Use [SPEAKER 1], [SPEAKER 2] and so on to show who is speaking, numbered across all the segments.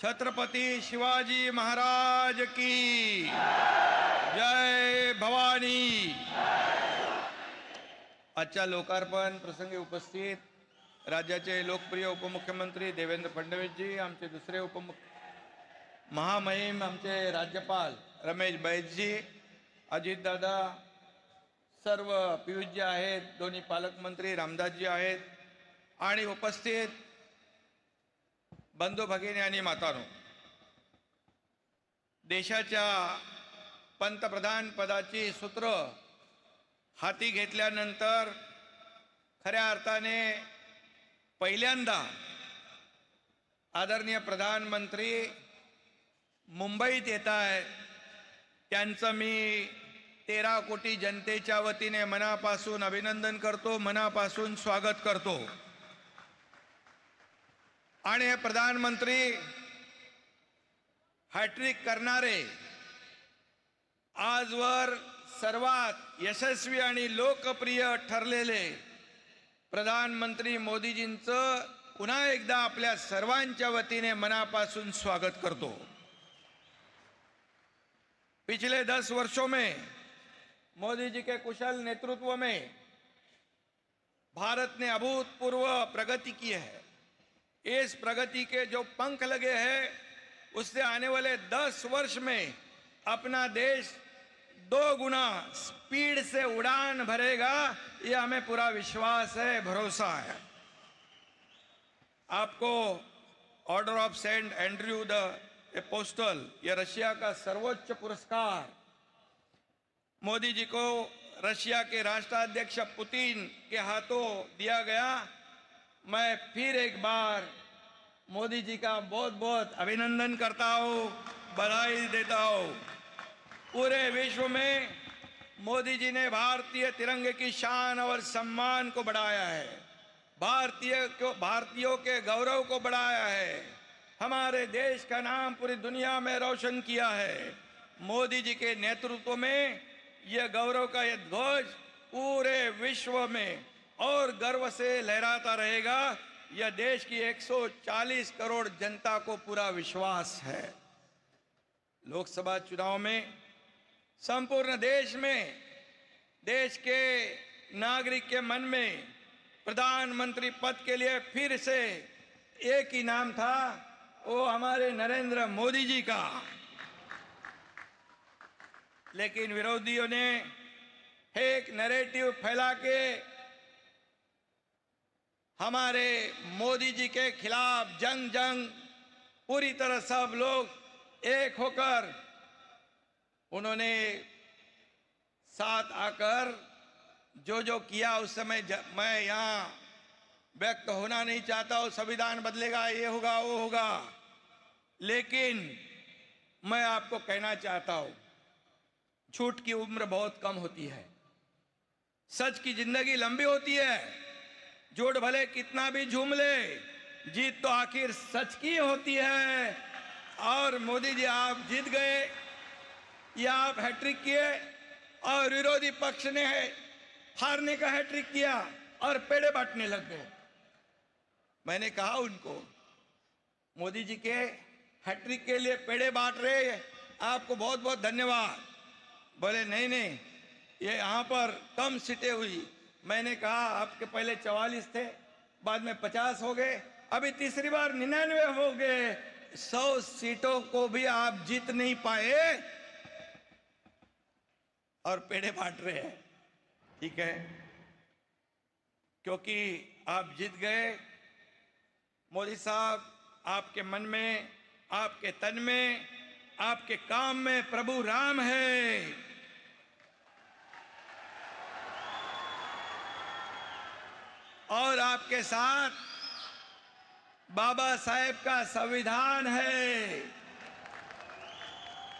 [SPEAKER 1] छत्रपती शिवाजी महाराज की। जय भवानी। आजच्या लोकार्पण प्रसंगी उपस्थित राज्याचे लोकप्रिय उपमुख्यमंत्री देवेंद्र फडणवीसजी आमचे दुसरे उपमुख्य महामहिम आमचे राज्यपाल रमेश बैसजी अजितदादा सर्व पियुषजी आहेत दोन्ही पालकमंत्री रामदासजी आहेत आणि उपस्थित बंधू भगिनी आणि मातानो देशाच्या पंतप्रधान पदाची सूत्र हाती घेतल्यानंतर खऱ्या अर्थाने पहिल्यांदा आदरणीय प्रधानमंत्री मुंबईत येत आहेत. त्यांचं मी तेरा कोटी जनतेच्या वतीने मनापासून अभिनंदन करतो मनापासून स्वागत करतो. आणि हे प्रधानमंत्री हॅट्रिक करणारे आजवर सर्वात यशस्वी आणि लोकप्रिय ठरलेले प्रधानमंत्री मोदीजींचं पुन्हा एकदा आपल्या सर्वांच्या वतीने मनापासून स्वागत करतो. पिछले दस वर्षों में मोदी जी के कुशल नेतृत्व में भारत ने अभूतपूर्व प्रगति की है। इस प्रगति के जो पंख लगे हैं, उससे आने वाले दस वर्ष में अपना देश दो गुना स्पीड से उड़ान भरेगा यह हमें पूरा विश्वास है, भरोसा है। आपको order of Saint Andrew the apostle ये रशिया का सर्वोच्च पुरस्कार। मोदी जी को रशिया के राष्ट्राध्यक्ष पुतिन के हाथों दिया गया। मैं फिर एक बार मोदी जी का बहुत बहुत अभिनंदन करता हूँ, बधाई देता हूँ। पूरे विश्व में मोदी जी ने भारतीय तिरंगे की शान और सम्मान को बढ़ाया है। भारतीय को, भारतीयों के गौरव को बढ़ाया है। हमारे देश का नाम पूरी दुनिया में रोशन किया है। मोदी जी के नेतृत्व में यह गौरव का यह ध्वज पूरे विश्व में और गर्व से लहराता रहेगा, यह देश की 140 करोड़ जनता को पूरा विश्वास है। लोकसभा चुनाव में, संपूर्ण देश में, देश के नागरिक के मन में प्रधानमंत्री पद के लिए फिर से एक ही नाम था, वो हमारे नरेंद्र मोदी जी का। लेकिन विरोधियों ने एक नैरेटिव फैला के हमारे मोदी जी के खिलाफ जंग जंग, पूरी तरह सब लोग एक होकर, उन्होंने साथ आकर जो जो किया उस समय मैं यहाँ व्यक्त होना नहीं चाहता हूँ संविधान बदलेगा, ये होगा, वो होगा। लेकिन मैं आपको कहना चाहता हूँ, झूठ की उम्र बहुत कम होती है। सच की ज़िंदगी लंबी होती है झूठ भले कितना भी झूम ले, जीत तो आखिर सच की होती है। और मोदी जी, आप जीत गए, या आप हैट्रिक किए, और विरोधी पक्ष ने हारने का हैट्रिक किया, और पेड़े बांटने लग गए। मैंने कहा उनको, मोदी जी के हैट्रिक के लिए पेड़े बांट रहे आपको बहुत बहुत धन्यवाद। बोले, नहीं नहीं, ये यहाँ पर कम सीटें हुई मैंने कहा, आपके पहले चवालीस थे, बाद में पचास हो गए, अभी तीसरी बार निन्यानवे हो गए। सौ सीटों को भी आप जीत नहीं पाए। और पेड़े बांट रहे हैं। ठीक है? क्योंकि आप जीत गए, मोदी साहब, आपके मन में, आपके तन में, आपके काम में प्रभु राम है। और आपके साथ बाबा साहेब का संविधान है।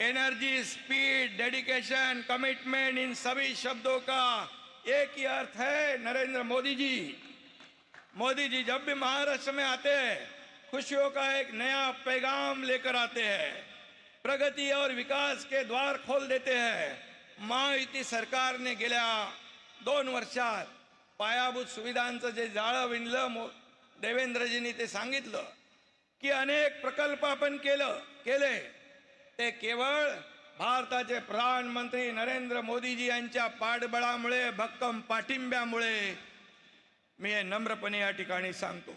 [SPEAKER 1] एनर्जी स्पीड डेडिकेशन कमिटमेंट इन सभी शब्दों का एक ही अर्थ है नरेंद्र मोदी जी। मोदी जी जब भी महाराष्ट्र में आते हैं, खुशियों का एक नया पैगाम लेकर आते हैं। प्रगति और विकास के द्वार खोल देते हैं। महायुती सरकारने गेल्या दोन वर्षात पायाभूत सुविधांचं जे जाळं विणलं मो देवेंद्रजींनी ते सांगितलं की अनेक प्रकल्प आपण केलं केले. ते केवळ भारताचे प्रधानमंत्री नरेंद्र मोदीजी यांच्या पाठबळामुळे भक्कम पाठिंब्यामुळे मी हे नम्रपणे या ठिकाणी सांगतो.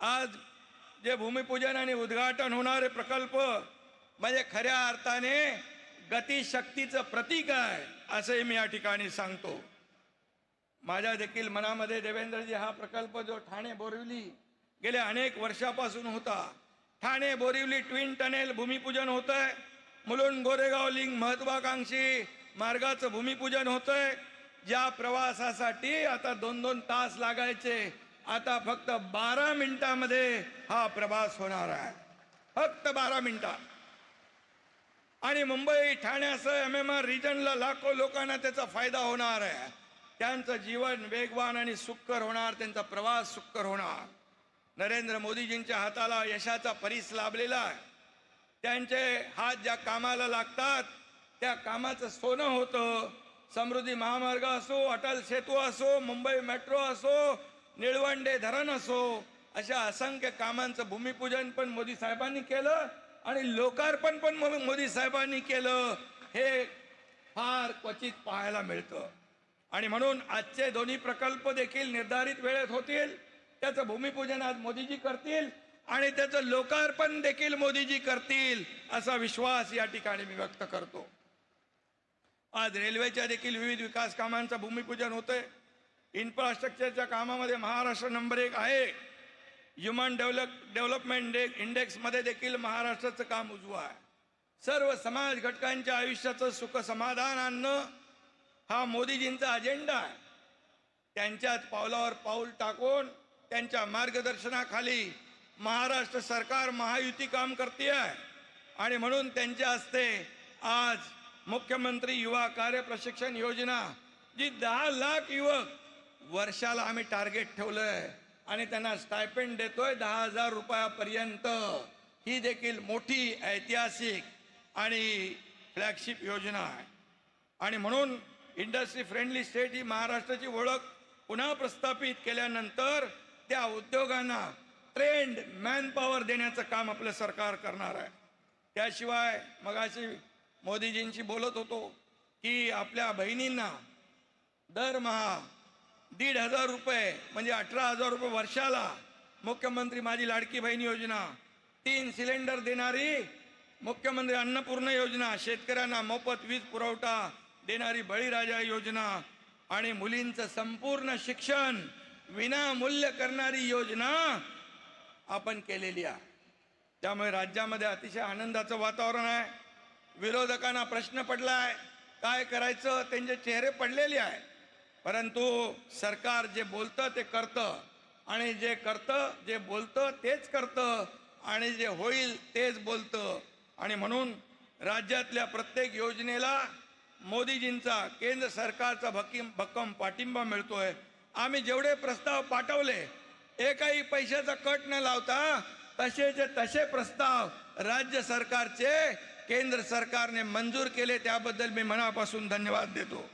[SPEAKER 1] आज जे भूमिपूजन आणि उद्घाटन होणारे प्रकल्प म्हणजे खऱ्या अर्थाने गतिशक्तीचं प्रतीक आहे असंही मी या ठिकाणी सांगतो. माझ्या देखील मनामध्ये देवेंद्रजी हा प्रकल्प जो ठाणे बोरिवली गेल्या अनेक वर्षापासून होता. ठाणे बोरिवली ट्विन टनेल भूमिपूजन होतंय. आहे मुलुंड गोरेगाव लिंग महत्वाकांक्षी मार्गाचं भूमिपूजन होतंय. आहे ज्या प्रवासासाठी आता दोन दोन तास लागायचे. आता फक्त बारा मिनिटामध्ये हा प्रवास होणार आहे. फक्त बारा मिनिटात आणि मुंबई ठाण्यासह एम एम आर रिजनला लाखो लोकांना त्याचा फायदा होणार आहे. त्यांचं जीवन वेगवान आणि सुखकर होणार त्यांचा प्रवास सुखकर होणार. नरेंद्र मोदीजींच्या हाताला यशाचा परीस लाभलेला आहे. त्यांचे हात ज्या कामाला लागतात त्या कामाचं सोनं होतं. समृद्धी महामार्ग असो अटल सेतू असो मुंबई मेट्रो असो निळवंडे धरण असो अशा असंख्य कामांचं भूमिपूजन पण मोदी साहेबांनी केलं आणि लोकार्पण पण मोदी साहेबांनी केलं. हे फार क्वचित पाहायला मिळतं. आणि म्हणून आजचे दोन्ही प्रकल्प देखील निर्धारित वेळेत होतील. त्याचं भूमिपूजन आज मोदीजी करतील आणि त्याचं लोकार्पण देखील मोदीजी करतील असा विश्वास या ठिकाणी मी व्यक्त करतो. आज रेल्वेच्या देखील विविध विकास कामांचं भूमिपूजन होतंय. इन्फ्रास्ट्रक्चरच्या कामामध्ये महाराष्ट्र नंबर एक आहे. ह्युमन डेव्हलप डेव्हलपमेंट इंडेक्समध्ये देखील महाराष्ट्राचं काम उजवं आहे. सर्व समाज घटकांच्या आयुष्याचं सुख समाधान आणणं हा मोदीजींचा अजेंडा आहे. त्यांच्याच पावलावर पाऊल टाकून त्यांच्या मार्गदर्शनाखाली महाराष्ट्र सरकार महायुती काम करते आहे आणि म्हणून त्यांच्या हस्ते आज मुख्यमंत्री युवा कार्य प्रशिक्षण योजना जी दहा लाख युवक वर्षाला आम्ही टार्गेट ठेवलंय आणि त्यांना स्टायपेंड देतोय दहा हजार रुपयापर्यंत. ही देखील मोठी ऐतिहासिक आणि फ्लॅगशिप योजना आहे. आणि म्हणून इंडस्ट्री फ्रेंडली स्टेट ही महाराष्ट्राची ओळख पुन्हा प्रस्थापित केल्यानंतर त्या उद्योगांना ट्रेंड मॅनपॉवर देण्याचं काम आपलं सरकार करणार आहे. त्याशिवाय मगाशी मोदीजींशी बोलत होतो की आपल्या बहिणींना दरमहा दीड हजार रुपये म्हणजे अठरा हजार रुपये वर्षाला मुख्यमंत्री माझी लाडकी बहीण योजना तीन सिलेंडर देणारी मुख्यमंत्री अन्नपूर्ण योजना शेतकऱ्यांना मोफत वीज पुरवठा देणारी बळीराजा योजना आणि मुलींचं संपूर्ण शिक्षण विनामूल्य करणारी योजना आपण केलेली आहे. त्यामुळे राज्यामध्ये अतिशय आनंदाचं वातावरण आहे. विरोधकांना प्रश्न पडलाय काय करायचं? त्यांचे चेहरे पडलेले आहे परंतु सरकार जे बोलतं ते करतं. आणि जे करतं जे बोलतं तेच करतं. आणि जे होईल तेच बोलतं. आणि म्हणून राज्यातल्या प्रत्येक योजनेला मोदीजींचा केंद्र सरकारचा भक्कीम भक्कम पाठिंबा मिळतोय. आम्ही जेवढे प्रस्ताव पाठवले एकही पैशाचा कट न लावता तसेचे तसे प्रस्ताव राज्य सरकारचे केंद्र सरकारने मंजूर केले त्याबद्दल मी मनापासून धन्यवाद देतो.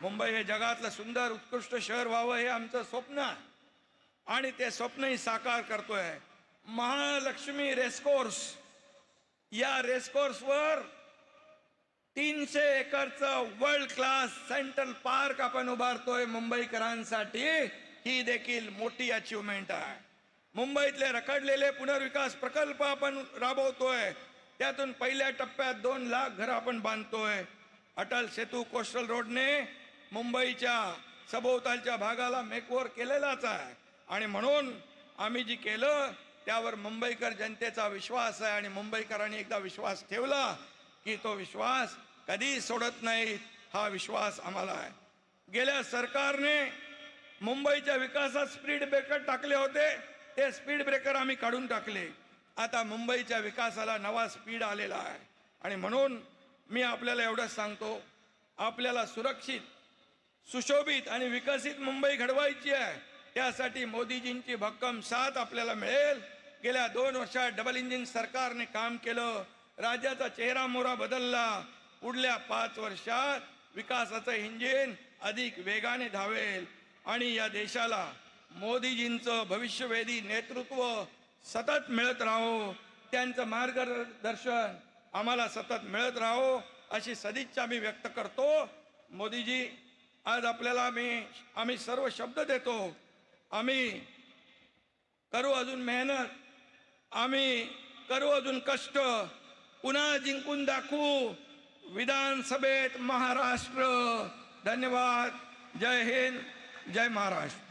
[SPEAKER 1] मुंबई हे जगातलं सुंदर उत्कृष्ट शहर व्हावं हे आमचं स्वप्न आहे. आणि ते स्वप्नही साकार करतोय. महालक्ष्मी रेसकोर्स. या रेसकोर्सवर तीनशे एकरचं वर्ल्ड क्लास सेंट्रल पार्क आपण उभारतोय मुंबईकरांसाठी. ही देखील मोठी अचिव्हमेंट आहे. मुंबईतले रखडलेले पुनर्विकास प्रकल्प आपण राबवतोय. त्यातून पहिल्या टप्प्यात दोन लाख घरं आपण बांधतोय. अटल सेतू कोस्टल रोडने मुंबईच्या सभोवतालच्या भागाला मेकओवर केलेलाच आहे. आणि म्हणून आम्ही जी केलं त्यावर मुंबईकर जनतेचा विश्वास आहे. आणि मुंबईकरांनी एकदा विश्वास ठेवला की तो विश्वास कधी सोडत नाही हा विश्वास आम्हाला आहे. गेल्या सरकारने मुंबईच्या विकासात स्पीड ब्रेकर टाकले होते ते स्पीड ब्रेकर आम्ही काढून टाकले. आता मुंबईच्या विकासाला नवा स्पीड आलेला आहे. आणि म्हणून मी आपल्याला एवढंच सांगतो आपल्याला सुरक्षित सुशोभित आणि विकसित मुंबई घडवायची आहे. त्यासाठी मोदीजींची भक्कम साथ आपल्याला मिळेल. गेल्या दोन वर्षात डबल इंजिन सरकारने काम केलं राज्याचा चेहरा मोहरा बदलला. पुढल्या पाच वर्षात विकासाचं इंजिन अधिक वेगाने धावेल. आणि या देशाला मोदीजींचं भविष्यवेधी नेतृत्व सतत मिळत राहो. त्यांचं मार्गदर्शन आम्हाला सतत मिळत राहो अशी सदिच्छा मी व्यक्त करतो. मोदीजी आज आपल्याला मी आम्ही सर्व शब्द देतो. आम्ही करू अजून मेहनत आम्ही करू अजून कष्ट. पुन्हा जिंकून दाखवू विधानसभेत महाराष्ट्र धन्यवाद जय हिंद जय महाराष्ट्र